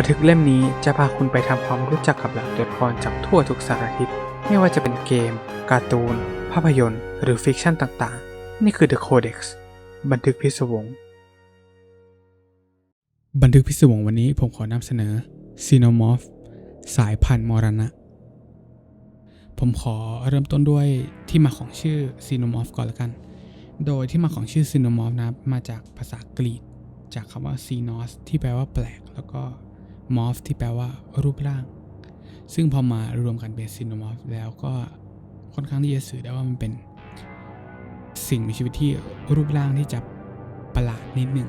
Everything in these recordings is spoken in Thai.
บันทึกเล่มนี้จะพาคุณไปทำความรู้จักกับเหล่าตัวละครจากทั่วทุกสารทิศ ไม่ว่าจะเป็นเกม การ์ตูน ภาพยนตร์ หรือฟิกชันต่างๆ นี่คือ The Codex บันทึกพิศวง บันทึกพิศวงวันนี้ผมขอนำเสนอ Xenomorph สายพันธุ์มรณะ ผมขอเริ่มต้นด้วยที่มาของชื่อ Xenomorph ก่อนละกัน โดยที่มาของชื่อ Xenomorph นะมาจากภาษากรีก จากคำว่า Xenos ที่แปลว่าแปลกแล้วก็ Morph ที่แปลว่ารูปร่าง ซึ่งพอมารวมกันเป็น Xenomorph แล้วก็ค่อนข้างที่จะสื่อได้ว่ามันเป็น สิ่งมีชีวิตที่รูปร่างที่จะประหลาดนิดหนึ่ง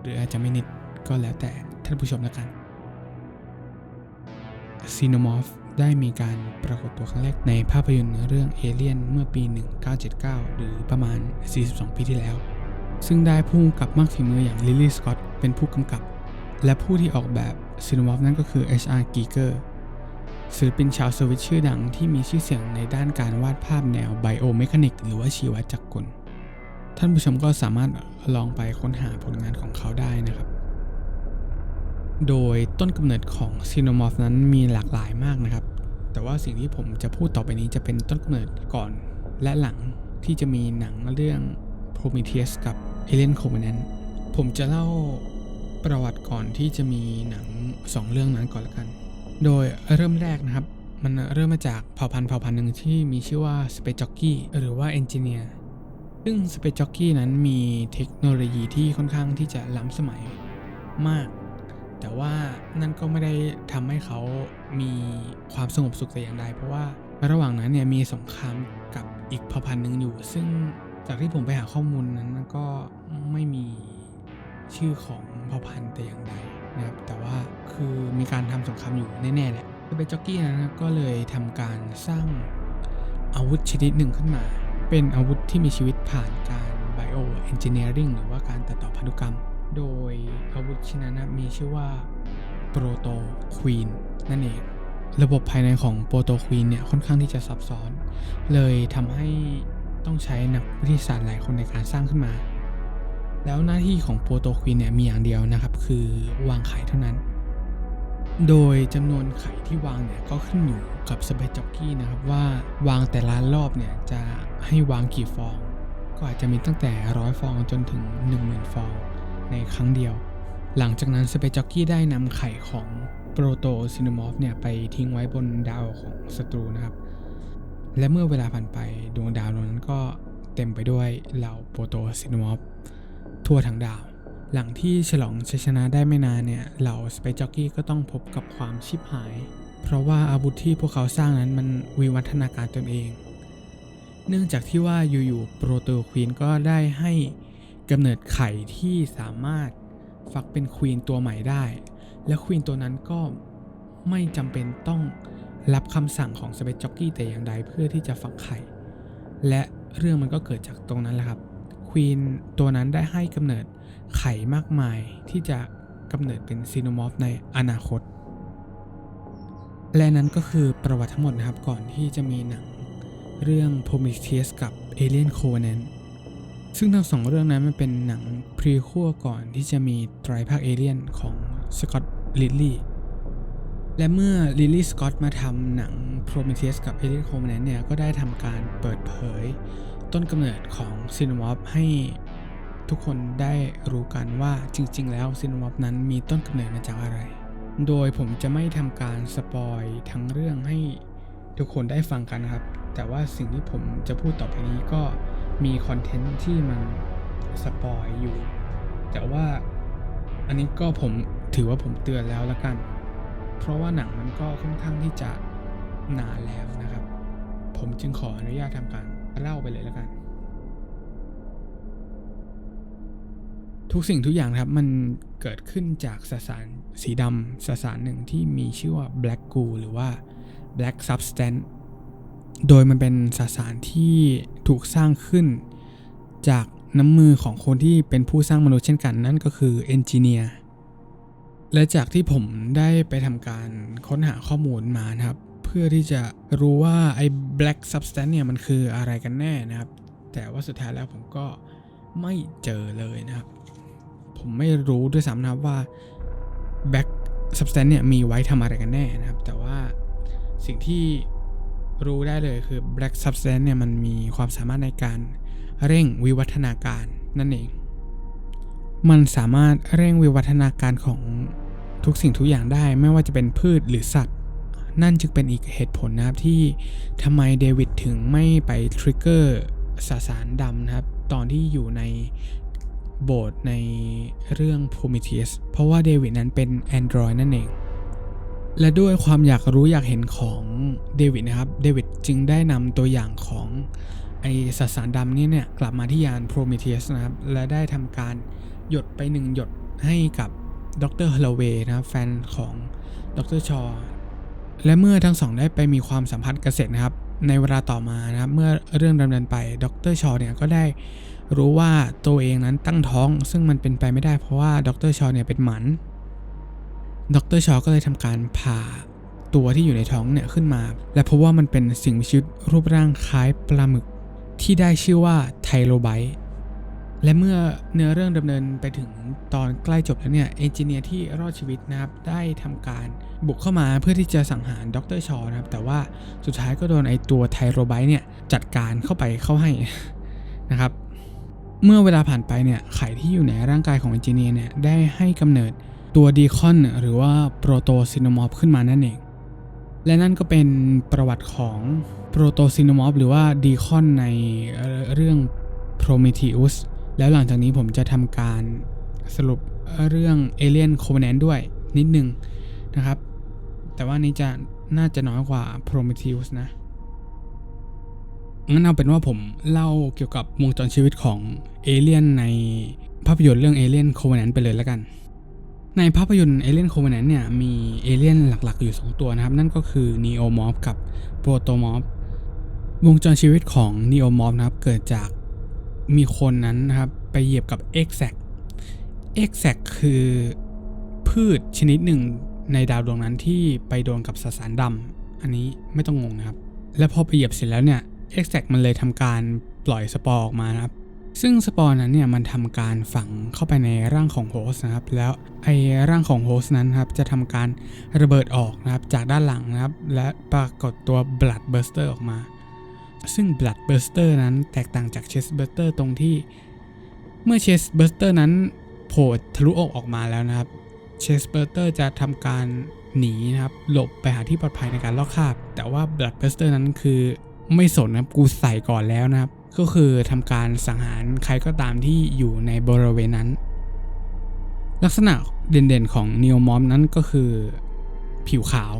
หรืออาจจะไม่นิดก็แล้วแต่ท่านผู้ชมแล้วกัน Xenomorph ได้มีการปรากฏตัวครั้งแรกในภาพยนตร์เรื่อง Alien เมื่อปี 1979 หรือประมาณ 42 ปีที่แล้ว ซึ่งได้ผู้กำกับมากฝีมืออย่างลิลลี่สกอตเป็นผู้กำกับ และผู้ที่ออกแบบ Xenomorph นั่นก็คือ H.R. Giger ศิลปินชาวสวิตชื่อดังที่มีชื่อเสียงในด้านการวาดภาพแนวไบโอเมคานิกหรือว่าชีวจักรกล ท่านผู้ชมก็สามารถลองไปค้นหาผลงานของเขาได้นะครับ โดยต้นกำเนิดของ Xenomorph นั้นมีหลากหลายมากนะครับ แต่ว่าสิ่งที่ผมจะพูดต่อไปนี้จะเป็นต้นกำเนิดก่อนและหลังที่จะมีหนังเรื่อง Prometheus กับ Alien Covenant ผมจะเล่า ประวัติก่อนที่จะมีหนัง 2 เรื่องนั้นก่อนละกัน โดยเริ่มแรกนะครับ มันเริ่มมาจากเผ่าพันธุ์เผ่าพันธุ์หนึ่งที่มีชื่อว่า Space Jockey หรือว่า Engineer ซึ่ง Space Jockey นั้นมีเทคโนโลยีที่ค่อนข้างที่จะล้ำสมัยมาก แต่ว่านั่นก็ไม่ได้ทำให้เขามีความสงบสุขแต่อย่างใดเพราะว่าระหว่างนั้นเนี่ยมีสงครามกับอีกเผ่าพันธุ์หนึ่งอยู่ ซึ่งจากที่ผมไปหาข้อมูลนั้นก็ไม่มี ชื่อของเผ่าพันธุ์แต่อย่างใดนะครับ แต่ว่าคือมีการทำสงครามอยู่แน่ๆแหละเบจ็อกกี้นะก็เลยทำการสร้างอาวุธชนิดหนึ่งขึ้นมา เป็นอาวุธที่มีชีวิตผ่านการไบโอเอนจิเนียริงหรือว่าการตัดต่อพันธุกรรม โดยอาวุธชิ้นนั้นมีชื่อว่าโปรโตควีนนั่นเองระบบภายในของโปรโตควีนเนี่ยค่อนข้างที่จะซับซ้อน เลยทำให้ต้องใช้นักวิทยาศาสตร์หลายคนในการสร้างขึ้นมา แล้วหน้าที่ของโปรโตควีนเนี่ยมีอย่างเดียวนะครับ คือวางไข่เท่านั้น โดยจำนวนไข่ที่วางเนี่ยก็ขึ้นอยู่กับสเปซจ็อกกี้นะครับว่าวางแต่ละรอบเนี่ยจะให้วางกี่ฟอง ก็อาจจะมีตั้งแต่ร้อยฟองจนถึง 10,000 ฟองในครั้งเดียว หลังจากนั้นสเปซจ็อกกี้ได้นำไข่ของโปรโตซินมอฟเนี่ยไปทิ้งไว้บนดาวของศัตรูนะครับ และเมื่อเวลาผ่านไปดวงดาวดวงนั้นก็เต็มไปด้วยเหล่าโปรโตซินมอฟ ทั่วทั้งดาว หลังที่ฉลองชัยชนะได้ไม่นานเนี่ย เหล่าสเปจ็อกกี้ก็ต้องพบกับความชิบหาย เพราะว่าอาวุธที่พวกเขาสร้างนั้นมันวิวัฒนาการตนเอง เนื่องจากที่ว่าอยู่ๆโปรโตควีนก็ได้ให้กำเนิดไข่ที่สามารถฟักเป็นควีนตัวใหม่ได้ และควีนตัวนั้นก็ไม่จำเป็นต้องรับคำสั่งของสเปซจ็อกกี้แต่อย่างใดเพื่อที่จะฟักไข่ และเรื่องมันก็เกิดจากตรงนั้นแหละครับ วีนตัวนั้นได้ให้กำเนิดไข่มากมายที่จะกำเนิดเป็นซีโนมอฟในอนาคต และนั้นก็คือประวัติทั้งหมดนะครับ ก่อนที่จะมีหนังเรื่อง Prometheus กับ Alien Covenant ซึ่งทั้งสองเรื่องนั้นมันเป็นหนังพรีคั่วก่อนที่จะมีไตรภาคเอเลียนของสกอตต์ลิลลี่และเมื่อลิลลี่สกอตมาทำหนัง Prometheus กับ Alien Covenant เนี่ยก็ได้ทำการเปิดเผย ต้นกำเนิดของซีนมอฟให้ทุกคนได้รู้กันว่าจริง ๆ แล้วซีนมอฟนั้นมีต้นกำเนิดมาจากอะไร โดยผมจะไม่ทำการสปอยทั้งเรื่องให้ทุกคนได้ฟังกันนะครับ แต่ว่าสิ่งที่ผมจะพูดต่อไปนี้ก็มีคอนเทนต์ที่มันสปอยอยู่ แต่ว่าอันนี้ก็ผมถือว่าผมเตือนแล้วละกัน เพราะว่าหนังมันก็ค่อนข้างที่จะนานแล้วนะครับ ผมจึงขออนุญาตทำการ เล่าไปเลยแล้วกัน ทุกสิ่งทุกอย่างครับมันเกิดขึ้นจากสสารสีดำสสารหนึ่งที่มีชื่อว่า black goo หรือว่า black substance โดยมันเป็นสสารที่ถูกสร้างขึ้นจากน้ำมือของคนที่เป็นผู้สร้างมนุษย์เช่นกันนั่นก็คือเอนจิเนียร์และจากที่ผมได้ไปทำการค้นหาข้อมูลมานะครับ เพื่อที่จะรู้ว่าไอ้ black substance เนี่ยมันคืออะไรกันแน่นะครับ แต่ว่าสุดท้ายแล้วผมก็ไม่เจอเลยนะครับ ผมไม่รู้ด้วยซ้ำนะครับว่า black substance เนี่ยมีไว้ทำอะไรกันแน่นะครับ แต่ว่าสิ่งที่รู้ได้เลยคือ black substance เนี่ยมันมีความสามารถในการเร่งวิวัฒนาการนั่นเอง มันสามารถเร่งวิวัฒนาการของทุกสิ่งทุกอย่างได้ ไม่ว่าจะเป็นพืชหรือสัตว์ นั่นจึงเป็นอีกเหตุผลนะครับที่ทำไมเดวิดถึงไม่ไปทริกเกอร์สสารดำนะครับ ตอนที่อยู่ในโบสถ์ในเรื่อง Prometheus เพราะว่าเดวิดนั้นเป็น Android นั่นเอง และด้วยความอยากรู้อยากเห็นของเดวิดนะครับ เดวิดจึงได้นำตัวอย่างของไอสสารดำนี่เนี่ยกลับมาที่ยาน Prometheus นะครับ และได้ทำการหยดไปหนึ่งหยดให้กับดรฮัลเวย์นะครับแฟนของดรชอ และเมื่อทั้งสองได้ไปมีความสัมพันธ์กันเสร็จนะครับ ในเวลาต่อมานะครับ เมื่อเรื่องดำเนินไปดรชอเนี่ยก็ได้รู้ว่าตัวเองนั้นตั้งท้อง ซึ่งมันเป็นไปไม่ได้เพราะว่าดรชอเนี่ยเป็นหมันดรชอก็เลยทำการผ่าตัวที่อยู่ในท้องเนี่ยขึ้นมา และพบว่ามันเป็นสิ่งมีชีวิตรูปร่างคล้ายปลาหมึก ที่ได้ชื่อว่าไทโรไบต์ และเมื่อเนื้อเรื่องดำเนินไปถึงตอนใกล้จบแล้วเนี่ยเอนจิเนียร์ที่รอดชีวิตนะครับได้ทำการบุกเข้ามาเพื่อที่จะสังหารดรชอนะครับ แต่ว่าสุดท้ายก็โดนไอตัวไทโรไบต์เนี่ยจัดการเข้าไปเข้าให้นะครับ เมื่อเวลาผ่านไปเนี่ยไข่ที่อยู่ในร่างกายของเอนจิเนียร์เนี่ยได้ให้กำเนิดตัวดีคอนหรือว่าโปรโตซินโมอฟขึ้นมานั่นเอง และนั่นก็เป็นประวัติของโปรโตซินโมอฟหรือว่าดีคอนในเรื่อง Prometheus แล้วหลังจากนี้ผมจะทำการสรุปเรื่อง Alien Covenant ด้วยนิดหนึ่งนะครับ แต่ว่านี้จะน่าจะน้อยกว่า Prometheus นะงั้นเอาเป็นว่าผมเล่าเกี่ยวกับวงจรชีวิตของเอเลียนในภาพยนตร์เรื่อง Alien Covenant ไปเลยแล้วกัน ในภาพยนตร์ Alien Covenant เนี่ยมีเอเลียนหลักๆ อยู่ 2 ตัวนะครับ นั่นก็คือ Neomorph กับ Protomorph วงจรชีวิตของ Neomorph นะครับเกิดจาก มีคนนั้นนะครับ ไปเหยียบกับ Exact Exact คือพืชชนิดหนึ่งในดาวดวงนั้นที่ไปโดนกับสสารดำอันนี้ไม่ต้องงงนะครับ และพอไปเหยียบเสร็จแล้วเนี่ย Exact มันเลยทำการปล่อยสปอร์ออกมานะครับซึ่งสปอร์นั้นเนี่ยมันทำการฝังเข้าไปในร่างของโฮสต์นะครับ แล้วไอ้ร่างของโฮสต์นั้นครับจะทำการระเบิดออกนะครับจากด้านหลังนะครับ และปรากฏตัว Blood Burster ออกมา ซึ่ง Bloodbuster นั้นแตกต่างจาก Chestbuster ตรงที่ เมื่อ Chestbuster นั้นโผล่ทะลุอกออกมาแล้วนะครับ Chestbuster จะทำการหนีนะครับ หลบไปหาที่ปลอดภัยในการลอกคาบ แต่ว่า Bloodbuster นั้นคือไม่สนนะครับกูใส่ก่อนแล้วนะครับ ก็คือทำการสังหารใครก็ตามที่อยู่ในบริเวณนั้น ลักษณะเด่นๆของ Neomorph นั้นก็คือผิวขาว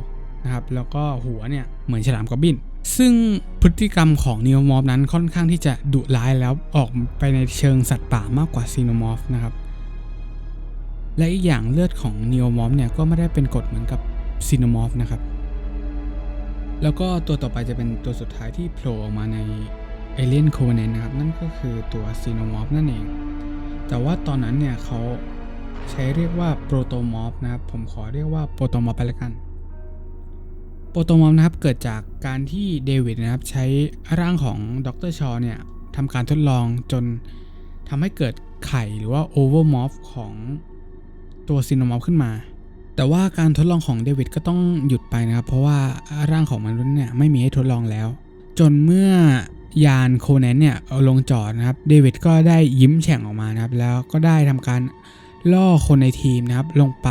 นะครับ แล้วก็หัวเนี่ยเหมือนฉลามกอบบิน ซึ่งพฤติกรรมของ Neomorph นั้นค่อนข้างที่จะดุร้ายแล้วออกไปในเชิงสัตว์ป่ามากกว่า Xenomorph นะครับ และอีกอย่างเลือดของ Neomorph เนี่ยก็ไม่ได้เป็นกรดเหมือนกับ Xenomorph นะครับ แล้วก็ตัวต่อไปจะเป็นตัวสุดท้ายที่โผล่ออกมาใน Alien Covenant นะครับ นั่นก็คือตัว Xenomorph นั่นเอง แต่ว่าตอนนั้นเนี่ยเขาใช้เรียกว่า Protomorph นะครับ ผมขอเรียกว่า Protomorph ไปแล้วกัน โปรโตมอมนะครับเกิดจากการที่เดวิดนะครับใช้ร่างของดรชอเนี่ยทำการทดลองจนทำให้เกิดไข่หรือว่าโอเวอร์มอฟของตัวซินโนมอฟขึ้นมา แต่ว่าการทดลองของเดวิดก็ต้องหยุดไปนะครับ เพราะว่าร่างของมนุษย์เนี่ยไม่มีให้ทดลองแล้ว จนเมื่อยานโคแนนเนี่ยเอาลงจอดนะครับเดวิดก็ได้ยิ้มแฉ่งออกมานะครับ แล้วก็ได้ทำการล่อคนในทีมนะครับลงไป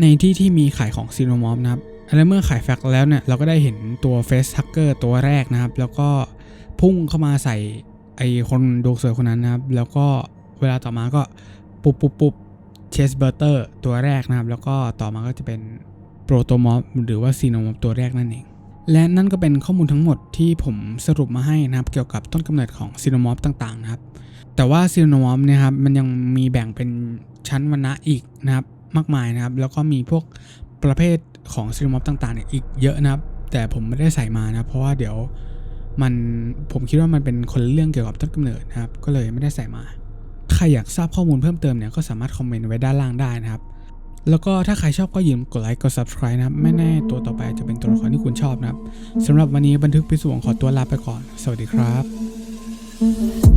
ในที่ที่มีไข่ของซินโนมอฟนะครับ และเมื่อขายแฟกแล้วเนี่ยเราก็ได้เห็นตัวเฟสทักเกอร์ตัวแรกนะครับ แล้วก็พุ่งเข้ามาใส่ไอคนดูสวยคนนั้นนะครับ แล้วก็เวลาต่อมาก็ปุบปุบปุบเชสเบอร์เตอร์ตัวแรกนะครับ แล้วก็ต่อมาก็จะเป็นโปรโตมอฟหรือว่าซีโนมอฟตัวแรกนั่นเอง และนั่นก็เป็นข้อมูลทั้งหมดที่ผมสรุปมาให้นะครับ เกี่ยวกับต้นกำเนิดของซีโนมอฟต่างๆนะครับ แต่ว่าซีโนมอฟเนี่ยครับมันยังมีแบ่งเป็นชั้นวรรณะอีกนะครับมากมายนะครับ แล้วก็มีพวกประเภท ของซีโนมอฟต่างๆเนี่ยอีกเยอะนะครับ แต่ผมไม่ได้ใส่มานะเพราะว่าเดี๋ยวมันผมคิดว่ามันเป็นคนเรื่องเกี่ยวกับต้นกำเนิดนะครับ ก็เลยไม่ได้ใส่มา ใครอยากทราบข้อมูลเพิ่มเติมเนี่ยก็สามารถคอมเมนต์ไว้ด้านล่างได้นะครับ แล้วก็ถ้าใครชอบก็อย่าลืมกดไลค์กด subscribe นะครับ ไม่แน่ตัวต่อไปจะเป็นตัวละครที่คุณชอบนะครับสำหรับวันนี้บันทึกพิสูจน์ขอตัวลาไปก่อน สวัสดีครับ